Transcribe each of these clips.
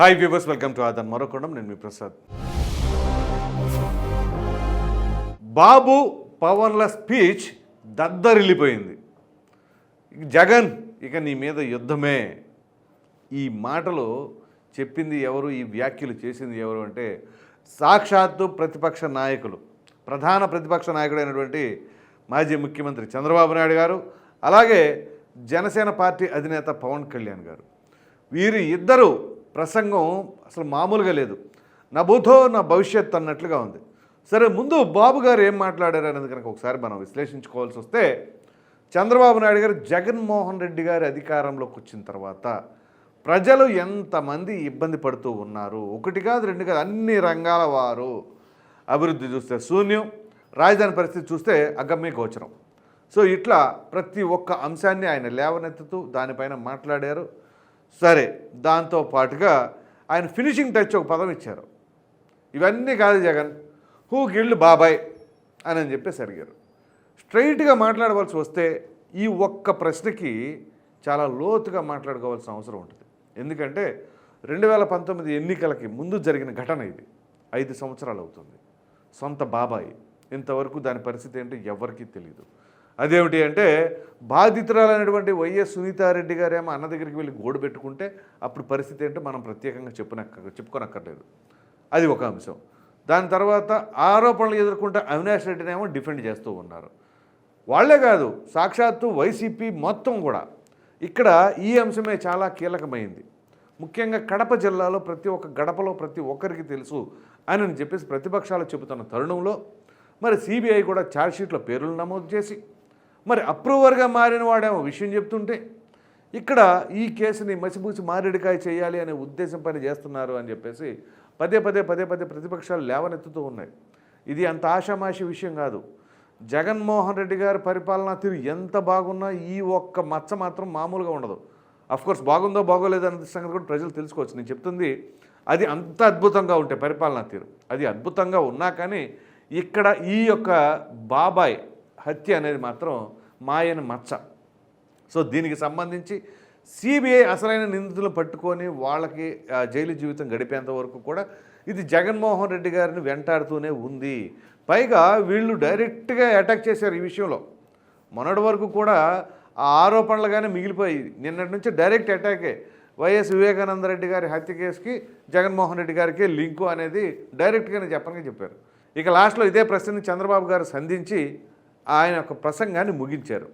Hi viewers welcome to ఆదన్ మరొకడం నేను మీ ప్రసాద్ బాబు పవన్ల స్పీచ్ దద్దరిల్లిపోయింది. జగన్ ఇక నీ మీద యుద్ధమే. ఈ మాటలు చెప్పింది ఎవరు? ఈ వ్యాఖ్యలు చేసింది ఎవరు అంటే సాక్షాత్తు ప్రతిపక్ష నాయకులు. ప్రధాన ప్రతిపక్ష నాయకుడైనటువంటి మాజీ ముఖ్యమంత్రి చంద్రబాబు నాయుడు గారు అలాగే జనసేన పార్టీ అధినేత పవన్ కళ్యాణ్ గారు. వీరి ఇద్దరు ప్రసంగం అసలు మామూలుగా లేదు. నా బూతో నా భవిష్యత్ అన్నట్లుగా ఉంది. సరే ముందు బాబు గారు ఏం మాట్లాడారు అనేది కనుక ఒకసారి మనం విశ్లేషించుకోవాల్సి వస్తే చంద్రబాబు నాయుడు గారు జగన్మోహన్ రెడ్డి గారి అధికారంలోకి వచ్చిన తర్వాత ప్రజలు ఎంతమంది ఇబ్బంది పడుతూ ఉన్నారు? ఒకటి కాదు రెండు కాదు అన్ని రంగాల వారు అభివృద్ధి చూస్తే శూన్యం రాజధాని పరిస్థితి చూస్తే అగమ్య గోచరం. సో ఇట్లా ప్రతి ఒక్క అంశాన్ని ఆయన లేవనెత్తుతూ దానిపైన మాట్లాడారు. సరే దాంతో పాటుగా ఆయన ఫినిషింగ్ టచ్ ఒక పదం ఇచ్చారు. ఇవన్నీ కాదు జగన్ హూ గిల్డ్ బాబాయ్ అని అని చెప్పేసి అడిగారు. స్ట్రైట్గా మాట్లాడవలసి వస్తే ఈ ఒక్క ప్రశ్నకి చాలా లోతుగా మాట్లాడుకోవాల్సిన అవసరం ఉంటుంది. ఎందుకంటే రెండు వేల పంతొమ్మిది ఎన్నికలకి ముందు జరిగిన ఘటన ఇది. ఐదు సంవత్సరాలు అవుతుంది. సొంత బాబాయ్. ఇంతవరకు దాని పరిస్థితి ఏంటో ఎవరికీ తెలియదు అదేమిటి అంటే బాధితురాలైనటువంటి వైఎస్ సునీతారెడ్డి గారేమో అన్న దగ్గరికి వెళ్ళి గోడు పెట్టుకుంటే అప్పుడు పరిస్థితి ఏంటో మనం ప్రత్యేకంగా చెప్పనక్క చెప్పుకోనక్కర్లేదు. అది ఒక అంశం. దాని తర్వాత ఆరోపణలు ఎదుర్కొంటే అవినాష్ రెడ్డినేమో డిఫెండ్ చేస్తూ ఉన్నారు. వాళ్ళే కాదు సాక్షాత్తు వైసీపీ మొత్తం కూడా. ఇక్కడ ఈ అంశమే చాలా కీలకమైంది. ముఖ్యంగా కడప జిల్లాలో ప్రతి ఒక్క గడపలో ప్రతి ఒక్కరికి తెలుసు అని చెప్పేసి ప్రతిపక్షాలు చెబుతున్న తరుణంలో మరి సిబిఐ కూడా ఛార్జ్షీట్లో పేర్లు నమోదు చేసి మరి అప్రూవర్గా మారిన వాడేమో విషయం చెప్తుంటే ఇక్కడ ఈ కేసుని మసిపూసి మారేడుకాయ చేయాలి అనే ఉద్దేశం పని చేస్తున్నారు అని చెప్పేసి పదే పదే పదే పదే ప్రతిపక్షాలు లేవనెత్తుతూ ఉన్నాయి. ఇది అంత ఆషామాషి విషయం కాదు. జగన్మోహన్ రెడ్డి గారి పరిపాలనా తీరు ఎంత బాగున్నా ఈ ఒక్క మచ్చ మాత్రం మామూలుగా ఉండదు. కోర్స్ బాగుందో బాగోలేదో అనే సంగతి కూడా ప్రజలు తెలుసుకోవచ్చు. నేను చెప్తుంది అది అంత అద్భుతంగా ఉంటే పరిపాలనా తీరు. అది అద్భుతంగా ఉన్నా కానీ ఇక్కడ ఈ యొక్క బాబాయ్ హత్య అనేది మాత్రం మాయని మచ్చ. సో దీనికి సంబంధించి సిబిఐ అసలైన నిందితులు పట్టుకొని వాళ్ళకి జైలు జీవితం గడిపేంత వరకు కూడా ఇది జగన్మోహన్ రెడ్డి గారిని వెంటాడుతూనే ఉంది. పైగా వీళ్ళు డైరెక్ట్గా అటాక్ చేశారు ఈ విషయంలో. మొన్నటి వరకు కూడా ఆ ఆరోపణలుగానే మిగిలిపోయి నిన్నటి నుంచి డైరెక్ట్ అటాకే వైఎస్ వివేకానంద రెడ్డి గారి హత్య కేసుకి జగన్మోహన్ రెడ్డి గారికి లింకు అనేది డైరెక్ట్గానే చెప్పనగా చెప్పారు. ఇక లాస్ట్లో ఇదే ప్రశ్నని చంద్రబాబు గారు సంధించి ఆయన ఒక ప్రసంగాన్ని ముగించారు.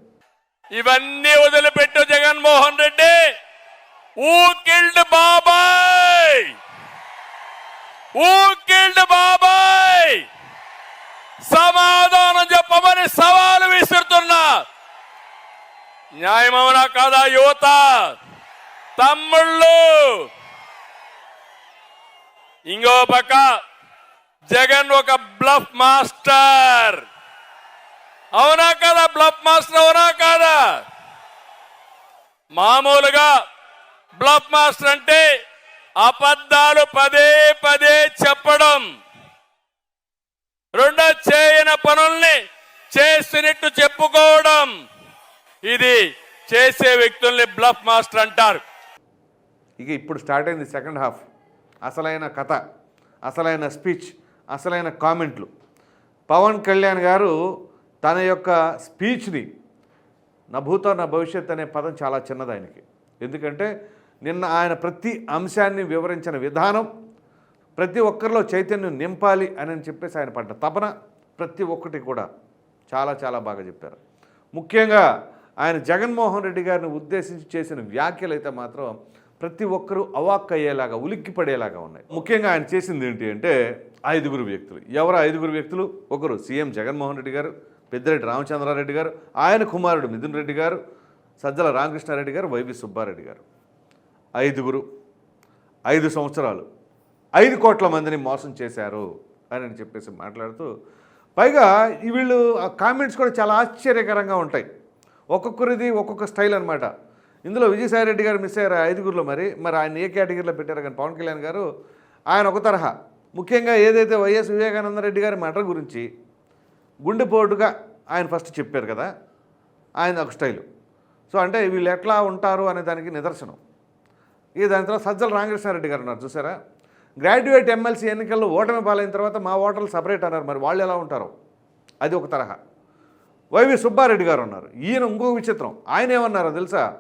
ఇవన్నీ వదిలిపెట్టు జగన్మోహన్ రెడ్డి. ఊ కిల్డ్ బాబాయ్. ఊ కిల్డ్ బాబాయ్. సమాధానం చెప్పమని సవాలు విసురుతున్నా. న్యాయమవునా కాదా యువత? తమ్ముళ్ళు. ఇంకో పక్క జగన్ ఒక బ్లఫ్ మాస్టర్. అవునా కాదా? బ్లఫ్ మాస్టర్ అవునా కాదా? మామూలుగా బ్లఫ్ మాస్టర్ అంటే అబద్ధాలు పదే పదే చెప్పడం. రెండో చేయని పనుల్ని చేసినట్టు చెప్పుకోవడం. ఇది చేసే వ్యక్తుల్ని బ్లఫ్ మాస్టర్ అంటారు. ఇక ఇప్పుడు స్టార్ట్ అయింది సెకండ్ హాఫ్. అసలైన కథ అసలైన స్పీచ్ అసలైన కామెంట్లు. పవన్ కళ్యాణ్ గారు తన యొక్క స్పీచ్ని నా భూతో నా భవిష్యత్ అనే పదం చాలా చిన్నది ఆయనకి. ఎందుకంటే నిన్న ఆయన ప్రతి అంశాన్ని వివరించిన విధానం ప్రతి ఒక్కరిలో చైతన్యం నింపాలి అని చెప్పేసి ఆయన పడ్డ తపన ప్రతి ఒక్కటి కూడా చాలా చాలా బాగా చెప్పారు. ముఖ్యంగా ఆయన జగన్మోహన్ రెడ్డి గారిని ఉద్దేశించి చేసిన వ్యాఖ్యలు అయితే మాత్రం ప్రతి ఒక్కరూ అవాక్ అయ్యేలాగా ఉలిక్కి పడేలాగా ఉన్నాయి. ముఖ్యంగా ఆయన చేసింది ఏంటి అంటే ఐదుగురు వ్యక్తులు. ఎవరు ఐదుగురు వ్యక్తులు? ఒకరు సీఎం జగన్మోహన్ రెడ్డి గారు పెద్దిరెడ్డి రామచంద్రారెడ్డి గారు ఆయన కుమారుడు మిథున్ రెడ్డి గారు సజ్జల రామకృష్ణారెడ్డి గారు వైవి సుబ్బారెడ్డి గారు. ఐదుగురు. ఐదు సంవత్సరాలు. ఐదు కోట్ల మందిని మోసం చేశారు అని అని చెప్పేసి మాట్లాడుతూ పైగా వీళ్ళు ఆ కామెంట్స్ కూడా చాలా ఆశ్చర్యకరంగా ఉంటాయి. ఒక్కొక్కరిది ఒక్కొక్క స్టైల్ అనమాట ఇందులో విజయసాయి రెడ్డి గారు మిస్ అయ్యారు ఐదుగురులో ఐదుగురిలో మరి? మరి ఆయన ఏ కేటగిరీలో పెట్టారు కానీ పవన్ కళ్యాణ్ గారు? ఆయన ఒక తరహా. ముఖ్యంగా ఏదైతే వైఎస్ వివేకానంద రెడ్డి గారి మటర్ గురించి గుండెపోటుగా ఆయన ఫస్ట్ చెప్పారు కదా ఆయన ఒక స్టైలు. సో అంటే వీళ్ళు ఎట్లా ఉంటారు అనే దానికి నిదర్శనం. ఇక దాని తర్వాత సజ్జల రామకృష్ణారెడ్డి గారు ఉన్నారు చూసారా? గ్రాడ్యుయేట్ ఎమ్మెల్సీ ఎన్నికల్లో ఓటమి పాలైన తర్వాత మా ఓటర్లు సపరేట్ అన్నారు మరి వాళ్ళు ఎలా ఉంటారు? అది ఒక తరహా. వైవి సుబ్బారెడ్డి గారు ఉన్నారు ఈయన ఇంకొక విచిత్రం. ఆయన ఏమన్నారో తెలుసా?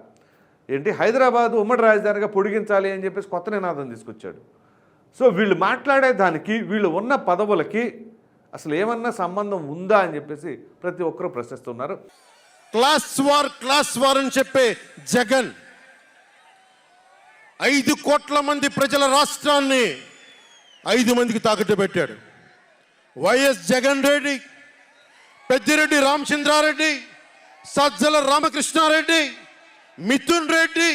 ఏంటి హైదరాబాద్ ఉమ్మడి రాజధానిగా పొడిగించాలి అని చెప్పేసి కొత్త నినాదం తీసుకొచ్చాడు. సో వీళ్ళు మాట్లాడే దానికి వీళ్ళు ఉన్న పదవులకి అసలు ఏమన్నా సంబంధం ఉందా అని చెప్పేసి ప్రతి ఒక్కరూ ప్రశ్నిస్తున్నారు. క్లాస్ వార్ క్లాస్ వార్ అని చెప్పే జగన్ ఐదు కోట్ల మంది ప్రజల రాష్ట్రాన్ని ఐదు మందికి తాకట్టు పెట్టాడు. YS Jagan Reddy Peddireddy Ramachandra Reddy Sajjala Ramakrishna Reddy Mithun Reddy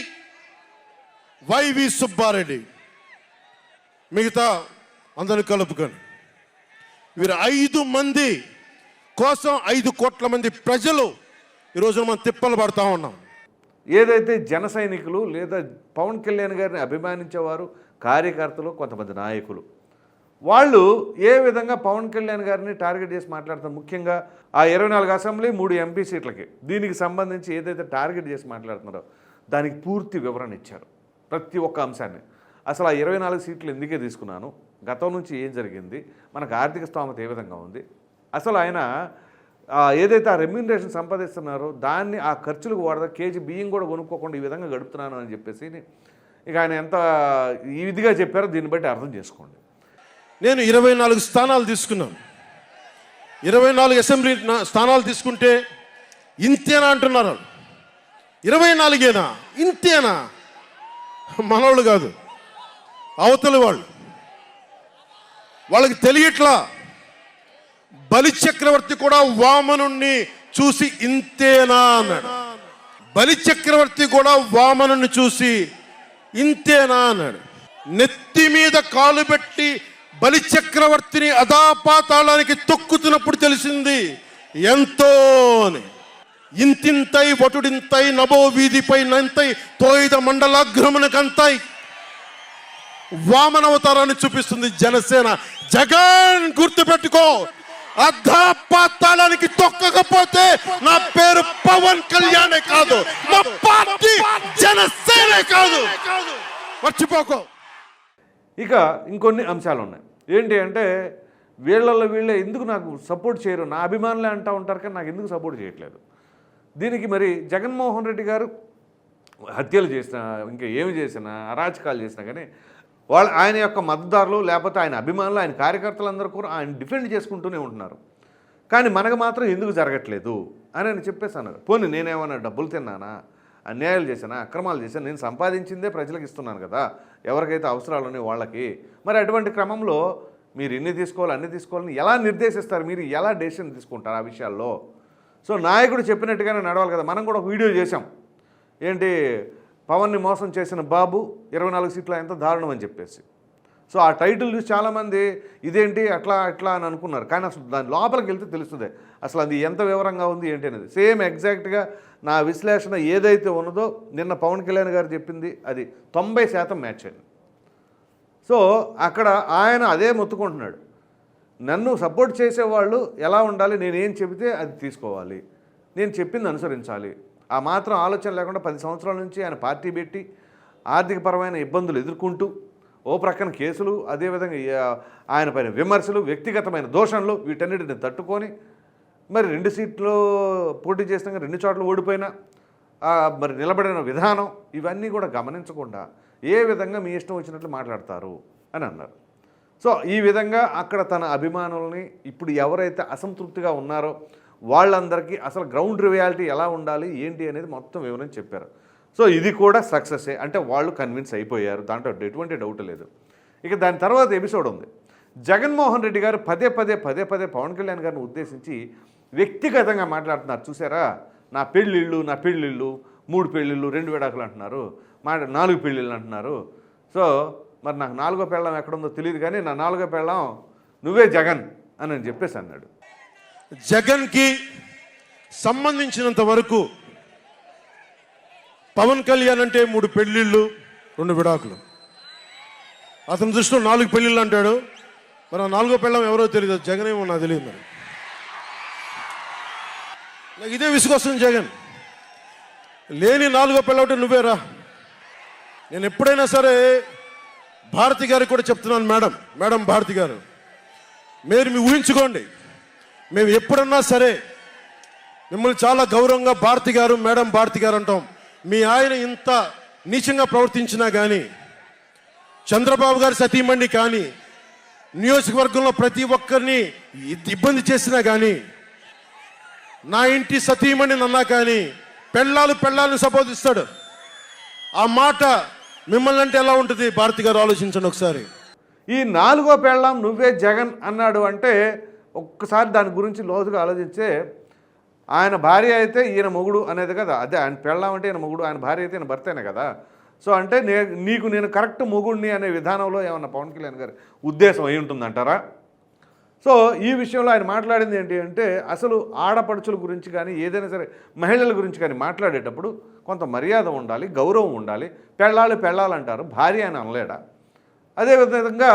YV Subba Reddy. మిగతా అందరూ కలుపుకొని వీరు ఐదు మంది కోసం ఐదు కోట్ల మంది ప్రజలు ఈరోజు మనం తిప్పలు పడతా ఉన్నాం. ఏదైతే జన సైనికులు లేదా పవన్ కళ్యాణ్ గారిని అభిమానించేవారు కార్యకర్తలు కొంతమంది నాయకులు వాళ్ళు ఏ విధంగా పవన్ కళ్యాణ్ గారిని టార్గెట్ చేసి మాట్లాడతారు? ముఖ్యంగా ఆ ఇరవై నాలుగు అసెంబ్లీ మూడు ఎంపీ సీట్లకి దీనికి సంబంధించి ఏదైతే టార్గెట్ చేసి మాట్లాడుతున్నారో దానికి పూర్తి వివరణ ఇచ్చారు ప్రతి ఒక్క అంశాన్ని. అసలు ఆ ఇరవై నాలుగు సీట్లు ఎందుకే తీసుకున్నాను? గతం నుంచి ఏం జరిగింది? మనకు ఆర్థిక స్తోమత ఏ విధంగా ఉంది? అసలు ఆయన ఏదైతే ఆ రెమ్యూనరేషన్ సంపాదిస్తున్నారో దాన్ని ఆ ఖర్చులకు వాడదా? కేజీ బియ్యం కూడా కొనుక్కోకుండా ఈ విధంగా గడుపుతున్నాను అని చెప్పేసి ఇక ఆయన ఎంత ఈ విధిగా చెప్పారో దీన్ని బట్టి అర్థం చేసుకోండి. నేను ఇరవై నాలుగు స్థానాలు తీసుకున్నాను. ఇరవై నాలుగు అసెంబ్లీ స్థానాలు తీసుకుంటే ఇంతేనా అంటున్నారు ఇరవై నాలుగేనా? ఇంతేనా? మనవాళ్ళు కాదు అవతలి వాళ్ళు. వాళ్ళకి తెలియట్లా. బలి చక్రవర్తి కూడా వామనుణ్ణి చూసి ఇంతేనా అన్నాడు. బలి చక్రవర్తి కూడా వామనుణ్ణి చూసి ఇంతేనా అన్నాడు. నెత్తి మీద కాలు పెట్టి బలి చక్రవర్తిని అదాపాతాళానికి తొక్కుతున్నప్పుడు తెలిసింది ఎంతో అని ఇంతింతై వటుడింతై నభో వీధిపై నంతై తోయిద మండలాగ్రమునకంతై వామనవతారాన్ని చూపిస్తుంది జనసేన. జగన్ గుర్తుపెట్టుకో. అర్ధపాతాళానికి తొక్కకపోతే నా పేరు పవన్ కళ్యాణే కాదు. మా పార్టీ జనసేనే కాదు. మర్చిపోకో. ఇక ఇంకొన్ని అంశాలు ఉన్నాయి. ఏంటి అంటే వీళ్ళల్లో వీళ్ళే ఎందుకు నాకు సపోర్ట్ చేయరు? నా అభిమానులే అంటూ ఉంటారు కానీ నాకు ఎందుకు సపోర్ట్ చేయట్లేదు? దీనికి మరి జగన్మోహన్ రెడ్డి గారు హత్యలు చేసినా ఇంకా ఏమి చేసినా అరాచకాలు చేసినా కానీ వాళ్ళు ఆయన యొక్క మద్దతుదారులు లేకపోతే ఆయన అభిమానులు ఆయన కార్యకర్తలందరూ కూడా ఆయన డిఫెండ్ చేసుకుంటూనే ఉంటున్నారు. కానీ మనకు మాత్రం ఎందుకు జరగట్లేదు అని ఆయన చెప్పేసి అన్నారు పోనీ నేనేమన్నా డబ్బులు తిన్నానా? అన్యాయాలు చేశానా? అక్రమాలు చేశాను? నేను సంపాదించిందే ప్రజలకు ఇస్తున్నాను కదా. ఎవరికైతే అవసరాలు ఉన్నాయో వాళ్ళకి. మరి అటువంటి క్రమంలో మీరు ఎన్ని తీసుకోవాలి అన్ని తీసుకోవాలని ఎలా నిర్దేశిస్తారు? మీరు ఎలా డెసిషన్ తీసుకుంటారు ఆ విషయాల్లో? సో నాయకుడు చెప్పినట్టుగానే నడవాలి కదా. మనం కూడా ఒక వీడియో చేశాం. ఏంటి? పవన్ని మోసం చేసిన బాబు ఇరవై నాలుగు సీట్ల ఎంత దారుణం అని చెప్పేసి. సో ఆ టైటిల్ చూసి చాలామంది ఇదేంటి అట్లా అట్లా అని అనుకున్నారు. కానీ అసలు దాని లోపలికి వెళ్తే తెలుస్తుంది. అసలు అది ఎంత వివరంగా ఉంది ఏంటి అనేది. సేమ్ ఎగ్జాక్ట్గా నా విశ్లేషణ ఏదైతే ఉన్నదో నిన్న పవన్ కళ్యాణ్ గారు చెప్పింది అది తొంభై శాతం మ్యాచ్ అయింది సో అక్కడ ఆయన అదే మొత్తుకుంటున్నాడు. నన్ను సపోర్ట్ చేసేవాళ్ళు ఎలా ఉండాలి? నేను ఏం చెబితే అది తీసుకోవాలి. నేను చెప్పింది అనుసరించాలి. ఆ మాత్రం ఆలోచన లేకుండా పది సంవత్సరాల నుంచి ఆయన పార్టీ పెట్టి ఆర్థికపరమైన ఇబ్బందులు ఎదుర్కొంటూ ఓ ప్రక్కన కేసులు అదేవిధంగా ఆయన పైన విమర్శలు వ్యక్తిగతమైన దోషణలు వీటన్నిటిని తట్టుకొని మరి రెండు సీట్లు పోటీ చేసినాక రెండు చోట్ల ఓడిపోయినా మరి నిలబడిన విధానం ఇవన్నీ కూడా గమనించకుండా ఏ విధంగా మీ ఇష్టం వచ్చినట్లు మాట్లాడతారు అని అన్నారు. సో ఈ విధంగా అక్కడ తన అభిమానుల్ని ఇప్పుడు ఎవరైతే అసంతృప్తిగా ఉన్నారో వాళ్ళందరికీ అసలు గ్రౌండ్ రియాలిటీ ఎలా ఉండాలి ఏంటి అనేది మొత్తం వివరించి చెప్పారు. సో ఇది కూడా సక్సెసే. అంటే వాళ్ళు కన్విన్స్ అయిపోయారు. దాంట్లో ఎటువంటి డౌట్ లేదు. ఇక దాని తర్వాత ఎపిసోడ్ ఉంది. జగన్మోహన్ రెడ్డి గారు పదే పదే పదే పదే పవన్ కళ్యాణ్ గారిని ఉద్దేశించి వ్యక్తిగతంగా మాట్లాడుతున్నారు. చూసారా? నా పెళ్ళిళ్ళు నా పెళ్ళిళ్ళు మూడు పెళ్ళిళ్ళు రెండు విడాకులు అంటున్నారు. మా నాలుగు పెళ్ళిళ్ళు అంటున్నారు. సో మరి నాకు నాలుగో పెళ్ళం ఎక్కడుందో తెలియదు కానీ నా నాలుగో పెళ్ళం నువ్వే జగన్ అని చెప్పేసి అన్నాడు. జగన్కి సంబంధించినంత వరకు పవన్ కళ్యాణ్ అంటే మూడు పెళ్ళిళ్ళు రెండు విడాకులు. అతని దృష్టిలో నాలుగు పెళ్ళిళ్ళు అంటాడు. మరి నాలుగో పెళ్ళం ఎవరో తెలియదు జగన్ ఏమో నాకు తెలియదు మరి. నాకు ఇదే విసుగొస్తుంది జగన్. లేని నాలుగో పెళ్ళ ఒకటి నువ్వేరా నేను ఎప్పుడైనా సరే భారతి గారికి కూడా చెప్తున్నాను మేడం మేడం భారతి గారు మీరు మీ ఊహించుకోండి. మేము ఎప్పుడన్నా సరే మిమ్మల్ని చాలా గౌరవంగా భారతి గారు మేడం భారతి గారు అంటాం. మీ ఆయన ఇంత నీచంగా ప్రవర్తించినా కానీ చంద్రబాబు గారి సతీమణి కానీ నియోజకవర్గంలో ప్రతి ఒక్కరిని ఇబ్బంది చేసినా కానీ నా ఇంటి సతీమణి నన్నా కానీ పెళ్ళాలు పెళ్ళాలను సంబోధిస్తాడు. ఆ మాట మిమ్మల్ని అంటే ఎలా ఉంటుంది? భారతి గారు ఆలోచించండి ఒకసారి. ఈ నాలుగో పెళ్ళాం నువ్వే జగన్ అన్నాడు అంటే ఒక్కసారి దాని గురించి లోతుగా ఆలోచిస్తే ఆయన భార్య అయితే ఈయన మొగుడు అనేది కదా. అదే ఆయన పెళ్ళాం అంటే ఈయన మొగుడు ఆయన భార్య అయితే ఈయన భర్తేనే కదా. సో అంటే నే నీకు నేను కరెక్ట్ మొగుడిని అనే విధానంలో ఏమన్నా పవన్ కళ్యాణ్ గారి ఉద్దేశం అయి ఉంటుందంటారా? సో ఈ విషయంలో ఆయన మాట్లాడింది ఏంటి అంటే అసలు ఆడపడుచుల గురించి కానీ ఏదైనా సరే మహిళల గురించి కానీ మాట్లాడేటప్పుడు కొంత మర్యాద ఉండాలి గౌరవం ఉండాలి. పెళ్ళాలు పెళ్ళాలంటారు భార్య అని అనలేడా? అదేవిధంగా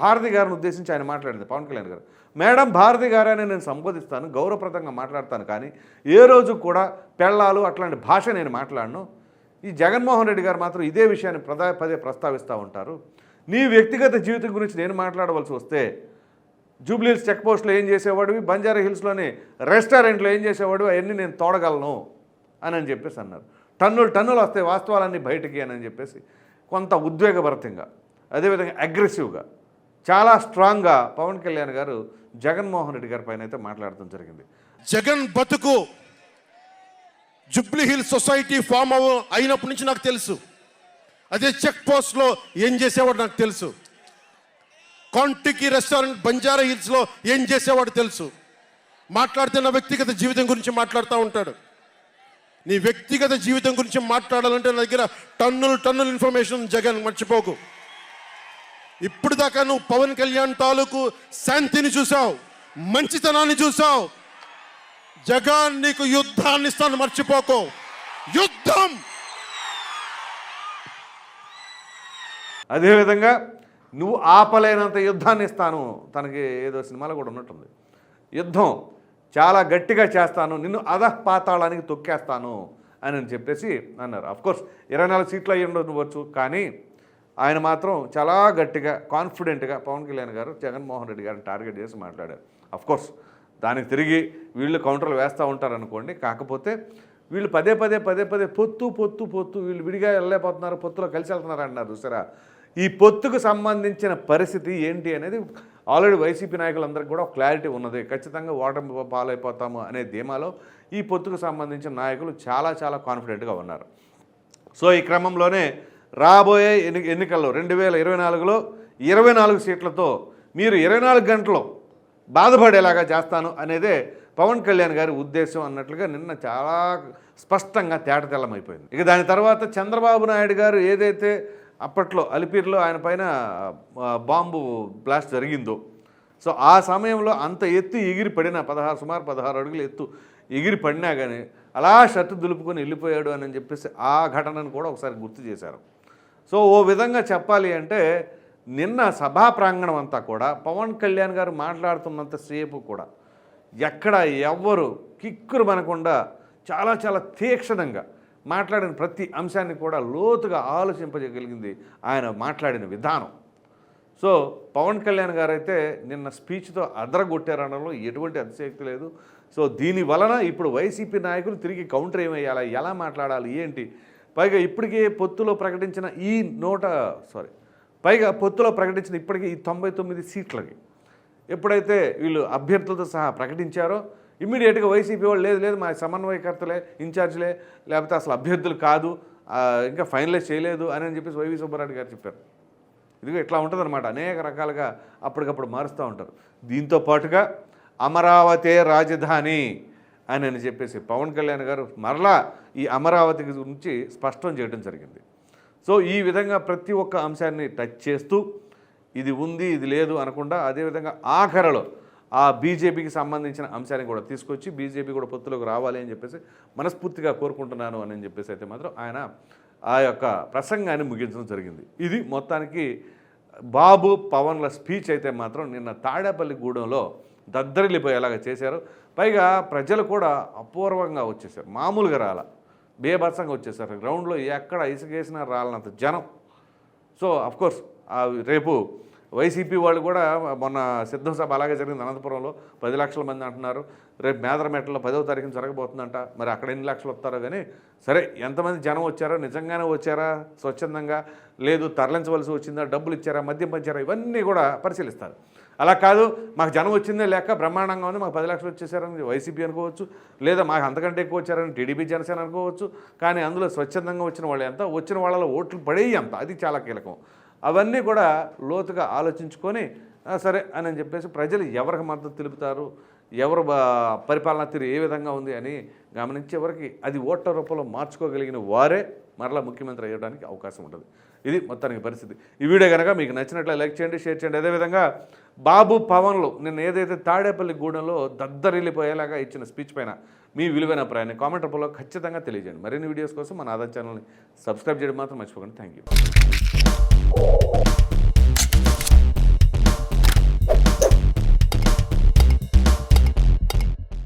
భారతి గారిని ఉద్దేశించి ఆయన మాట్లాడింది పవన్ కళ్యాణ్ గారు. మేడం భారతి గారని నేను సంబోధిస్తాను గౌరవప్రదంగా మాట్లాడతాను కానీ ఏ రోజు కూడా పెళ్ళాలు అట్లాంటి భాష నేను మాట్లాడను. ఈ జగన్మోహన్ రెడ్డి గారు మాత్రం ఇదే విషయాన్ని ప్రదా పదే ప్రస్తావిస్తూ ఉంటారు. నీ వ్యక్తిగత జీవితం గురించి నేను మాట్లాడవలసి వస్తే జూబ్లీహిల్స్ చెక్ పోస్ట్లో ఏం చేసేవాడివి? బంజారా హిల్స్లోని రెస్టారెంట్లో ఏం చేసేవాడు అవన్నీ నేను తోడగలను అని అని చెప్పేసి అన్నారు. టన్నులు టన్నులు వస్తాయి వాస్తవాలన్నీ బయటికి అని అని చెప్పేసి కొంత ఉద్వేగభరితంగా అదేవిధంగా అగ్రెసివ్గా చాలా స్ట్రాంగ్గా పవన్ కళ్యాణ్ గారు జగన్మోహన్ రెడ్డి గారి పైన అయితే మాట్లాడటం జరిగింది. జగన్ బతుకు జుబ్లీ హిల్ సొసైటీ ఫామ్ అవ అయినప్పటి నుంచి నాకు తెలుసు. అదే చెక్ పోస్ట్లో ఏం చేసేవాడు నాకు తెలుసు. కాంటికి రెస్టారెంట్ బంజారా హిల్స్లో ఏం చేసేవాడు తెలుసు. మాట్లాడితే నా వ్యక్తిగత జీవితం గురించి మాట్లాడుతూ ఉంటాడు. నీ వ్యక్తిగత జీవితం గురించి మాట్లాడాలంటే నా దగ్గర టన్నులు టన్నుల ఇన్ఫర్మేషన్ జగన్ మర్చిపోకు. ఇప్పుడు దాకా నువ్వు పవన్ కళ్యాణ్ తాలూకు శాంతిని చూసావు మంచితనాన్ని చూసావు జగన్ నీకు యుద్ధాన్ని ఇస్తాను మర్చిపోకు. యుద్ధం! అదేవిధంగా నువ్వు ఆపలేనంత యుద్ధాన్ని ఇస్తాను. తనకి ఏదో సినిమాలో కూడా ఉన్నట్టుంది. యుద్ధం! చాలా గట్టిగా చేస్తాను. నిన్ను అధపాతాళానికి తొక్కేస్తాను అని అని చెప్పేసి అన్నారు. అఫ్కోర్స్ ఇరవై నాలుగు సీట్లు అయ్యి ఉండవచ్చు కానీ ఆయన మాత్రం చాలా గట్టిగా కాన్ఫిడెంట్గా పవన్ కళ్యాణ్ గారు జగన్మోహన్ రెడ్డి గారిని టార్గెట్ చేసి మాట్లాడారు. అఫ్కోర్స్ దానికి తిరిగి వీళ్ళు కౌంటర్లు వేస్తూ ఉంటారనుకోండి. కాకపోతే వీళ్ళు పదే పదే పదే పదే పొత్తు పొత్తు పొత్తు వీళ్ళు విడిగా వెళ్ళలేకపోతున్నారు పొత్తులో కలిసి వెళ్తున్నారు అన్నారు చూసారా? ఈ పొత్తుకు సంబంధించిన పరిస్థితి ఏంటి అనేది ఆల్రెడీ వైసీపీ నాయకులందరికీ కూడా క్లారిటీ ఉన్నది. ఖచ్చితంగా ఓటమి పాలైపోతాము అనే ధీమాలో ఈ పొత్తుకు సంబంధించిన నాయకులు చాలా చాలా కాన్ఫిడెంట్గా ఉన్నారు. సో ఈ క్రమంలోనే రాబోయే ఎన్ని ఎన్నికల్లో? రెండు వేల ఇరవై నాలుగులో ఇరవై నాలుగు సీట్లతో మీరు ఇరవై నాలుగు గంటలు బాధపడేలాగా చేస్తాను అనేదే పవన్ కళ్యాణ్ గారి ఉద్దేశం అన్నట్లుగా నిన్న చాలా స్పష్టంగా తేటతెల్లమైపోయింది ఇక దాని తర్వాత చంద్రబాబు నాయుడు గారు ఏదైతే అప్పట్లో అలిపిరిలో ఆయన పైన బాంబు బ్లాస్ట్ జరిగిందో సో ఆ సమయంలో అంత ఎత్తు ఎగిరి పడిన పదహారు సుమారు పదహారు అడుగులు ఎత్తు ఎగిరి పడినా కానీ అలా షర్టు దులుపుకొని వెళ్ళిపోయాడు అని చెప్పేసి ఆ ఘటనను కూడా ఒకసారి గుర్తు చేశారు. సో ఓ విధంగా చెప్పాలి అంటే నిన్న సభా ప్రాంగణం అంతా కూడా పవన్ కళ్యాణ్ గారు మాట్లాడుతున్నంతసేపు కూడా ఎక్కడ ఎవ్వరు కిక్కురు మనకుండా చాలా చాలా తీక్షణంగా మాట్లాడిన ప్రతి అంశాన్ని కూడా లోతుగా ఆలోచింపజేయగలిగింది ఆయన మాట్లాడిన విధానం. సో పవన్ కళ్యాణ్ గారు అయితే నిన్న స్పీచ్తో అదరగొట్టారనడంలో ఎటువంటి అతిశక్తి లేదు. సో దీని వలన ఇప్పుడు వైసీపీ నాయకులు తిరిగి కౌంటర్ ఏమయ్యాలా ఎలా మాట్లాడాలి ఏంటి పైగా ఇప్పటికే పొత్తులో ప్రకటించిన ఈ నూట సారీ పైగా పొత్తులో ప్రకటించిన ఇప్పటికీ ఈ తొంభై తొమ్మిది సీట్లకి ఎప్పుడైతే వీళ్ళు అభ్యర్థులతో సహా ప్రకటించారో ఇమ్మీడియట్గా వైసీపీ వాళ్ళు లేదు లేదు మా సమన్వయకర్తలే ఇన్ఛార్జ్లే లేకపోతే అసలు అభ్యర్థులు కాదు ఇంకా ఫైనలైజ్ చేయలేదు అని అని చెప్పేసి వైవి సుబ్బారెడ్డి గారు చెప్పారు. ఇదిగో ఇట్లా ఉంటుందన్నమాట. అనేక రకాలుగా అప్పటికప్పుడు మారుస్తూ ఉంటారు. దీంతో పాటుగా అమరావతే రాజధాని అని అని చెప్పేసి పవన్ కళ్యాణ్ గారు మరలా ఈ అమరావతి గురించి స్పష్టం చేయడం జరిగింది. సో ఈ విధంగా ప్రతి ఒక్క అంశాన్ని టచ్ చేస్తూ ఇది ఉంది ఇది లేదు అనకుండా అదేవిధంగా ఆఖరలో ఆ బీజేపీకి సంబంధించిన అంశాన్ని కూడా తీసుకొచ్చి బీజేపీ కూడా పొత్తులోకి రావాలి అని చెప్పేసి మనస్ఫూర్తిగా కోరుకుంటున్నాను అని చెప్పేసి అయితే మాత్రం ఆయన ఆ యొక్క ప్రసంగాన్ని ముగించడం జరిగింది. ఇది మొత్తానికి బాబు పవన్ల స్పీచ్ అయితే మాత్రం నిన్న తాడేపల్లి గూడెంలో దద్దరిల్లిపోయేలాగా చేశారు. పైగా ప్రజలు కూడా అపూర్వంగా వచ్చేసారు మామూలుగా రాల. బేభత్సంగా వచ్చేసారు గ్రౌండ్లో ఎక్కడ ఇసుకేసినా రాలనంత జనం. సో అఫ్కోర్స్ రేపు వైసీపీ వాళ్ళు కూడా మొన్న సిద్ధం సభ అలాగే జరిగింది. అనంతపురంలో పది లక్షల మంది అంటున్నారు. రేపు మేదరమెట్టలో పదవ తారీఖున జరగబోతుందంట. మరి అక్కడ ఎన్ని లక్షలు వస్తారో కానీ సరే ఎంతమంది జనం వచ్చారో నిజంగానే వచ్చారా? స్వచ్ఛందంగా? లేదు తరలించవలసి వచ్చిందా? డబ్బులు ఇచ్చారా? మద్యం పంచారా? ఇవన్నీ కూడా పరిశీలిస్తారు. అలా కాదు మాకు జనం వచ్చిందే లేక బ్రహ్మాండంగా ఉంది మాకు పది లక్షలు వచ్చేసారని వైసీపీ అనుకోవచ్చు లేదా మాకు అంతకంటే ఎక్కువ వచ్చారని టీడీపీ జనసేన అనుకోవచ్చు కానీ అందులో స్వచ్ఛందంగా వచ్చిన వాళ్ళు ఎంత? వచ్చిన వాళ్ళలో ఓట్లు పడేవి ఎంత? అది చాలా కీలకం. అవన్నీ కూడా లోతుగా ఆలోచించుకొని సరే అని చెప్పేసి ప్రజలు ఎవరికి మద్దతు తెలుపుతారు ఎవరు బా- తీరు ఏ విధంగా ఉంది అని గమనించి ఎవరికి అది ఓట్ల రూపంలో మార్చుకోగలిగిన వారే మరలా ముఖ్యమంత్రి అయ్యడానికి అవకాశం ఉంటుంది. ఇది మొత్తానికి పరిస్థితి. ఈ వీడియో కనుక మీకు నచ్చినట్లు లైక్ చేయండి షేర్ చేయండి. అదేవిధంగా బాబు పవన్లు నిన్న ఏదైతే తాడేపల్లి గూడెంలో దద్దరిల్లిపోయేలాగా ఇచ్చిన స్పీచ్ పైన మీ విలువైన అభిప్రాయాన్ని కామెంట్ రూపంలో ఖచ్చితంగా తెలియజేయండి. మరిన్ని వీడియోస్ కోసం మన ఆధార్ ఛానల్ని సబ్స్క్రైబ్ చేయడం మాత్రం మర్చిపోకండి. Thank you